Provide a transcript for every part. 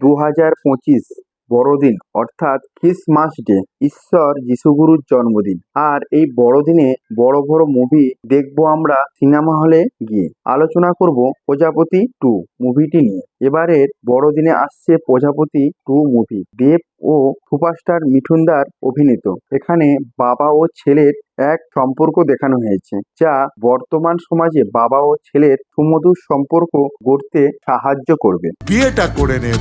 দু হাজার পঁচিশ বড়দিন, অর্থাৎ ক্রিসমাস ডে, ঈশ্বর যিশুগুরুর জন্মদিন। আর এই বড়দিনে বড় বড় মুভি দেখব আমরা সিনেমা হলে গিয়ে। আলোচনা করব প্রজাপতি টু মুভিটি নিয়ে। এবারের বড়দিনে আসছে প্রজাপতি টু মুভি দেব ও সুপারস্টার মিঠুনদার অভিনীত। এখানে বাবা ও ছেলের এক সম্পর্ক দেখানো হয়েছে, যা বর্তমান সমাজে বাবা ও ছেলের সুমধুর সম্পর্ক গড়তে সাহায্য করবে। বিয়েটা করে নে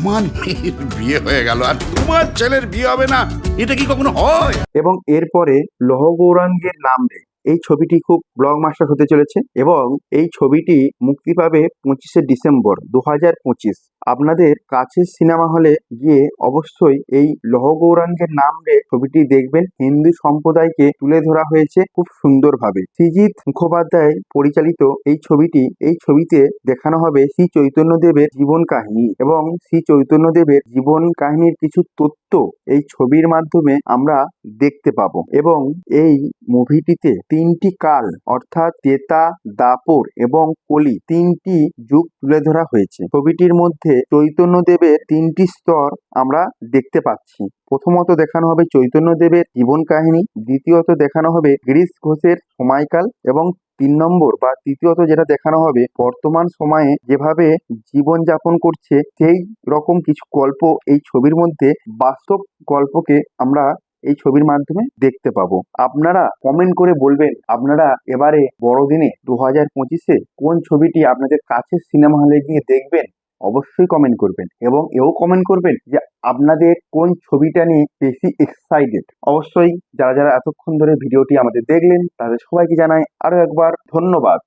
আমার মেয়ের বিয়ে হয়ে গেল, আর তোমার ছেলের বিয়ে হবে না, এটা কি কখনো হয়? এবং এরপরে লহগৌরাঙ্গের নাম রে এই ছবিটি খুব ব্লক মাস্টার হতে চলেছে এবং এই ছবিটি মুক্তি পাবে পঁচিশে ডিসেম্বর দু হাজার পঁচিশ। আপনাদের কাছের সিনেমা হলে গিয়ে অবশ্যই এই লৌহ গৌরাঙ্গের নাম ছবিটি দেখবেন। হিন্দু সম্প্রদায়কে তুলে ধরা হয়েছে খুব সুন্দরভাবে। সৃজিত মুখোপাধ্যায় পরিচালিত এই ছবিটি, এই ছবিতে দেখানো হবে শ্রী চৈতন্যদেবের জীবন কাহিনী এবং শ্রী চৈতন্যদেবের জীবন কাহিনীর কিছু তথ্য এই ছবির মাধ্যমে আমরা দেখতে পাবো। এবং এই মুভিটিতে তিনটি কাল, অর্থাৎ তেতা, দাপর এবং কলি তিনটি যুগ তুলে ধরা হয়েছে। ছবিটির মধ্যে চৈতন্যদেবের তিনটি স্তর আমরা দেখতে পাচ্ছি। প্রথমত দেখানো হবে চৈতন্যদেবের জীবন কাহিনী, দ্বিতীয়ত দেখানো হবে গিরিশ ঘোষের সময়কাল এবং তিন নম্বর বা তৃতীয়ত যেটা দেখানো হবে, বর্তমান সময়ে যেভাবে জীবনযাপন করছে, সেই রকম কিছু গল্প এই ছবির মধ্যে বাস্তব গল্পকে আমরা এই ছবির মাধ্যমে দেখতে পাবো। আপনারা কমেন্ট করে বলবেন, আপনারা এবারে বড়দিনে দু হাজার পঁচিশে কোন ছবিটি আপনাদের কাছের সিনেমা হলে গিয়ে দেখবেন? অবশ্যই কমেন্ট করবেন। এবং এও কমেন্ট করবেন যে আপনাদের কোন ছবিটা নিয়ে বেশি এক্সাইটেড অবশ্যই যারা যারা এতক্ষণ ধরে ভিডিওটি আমাদের দেখলেন, তাদের সবাইকে জানাই আরও একবার ধন্যবাদ।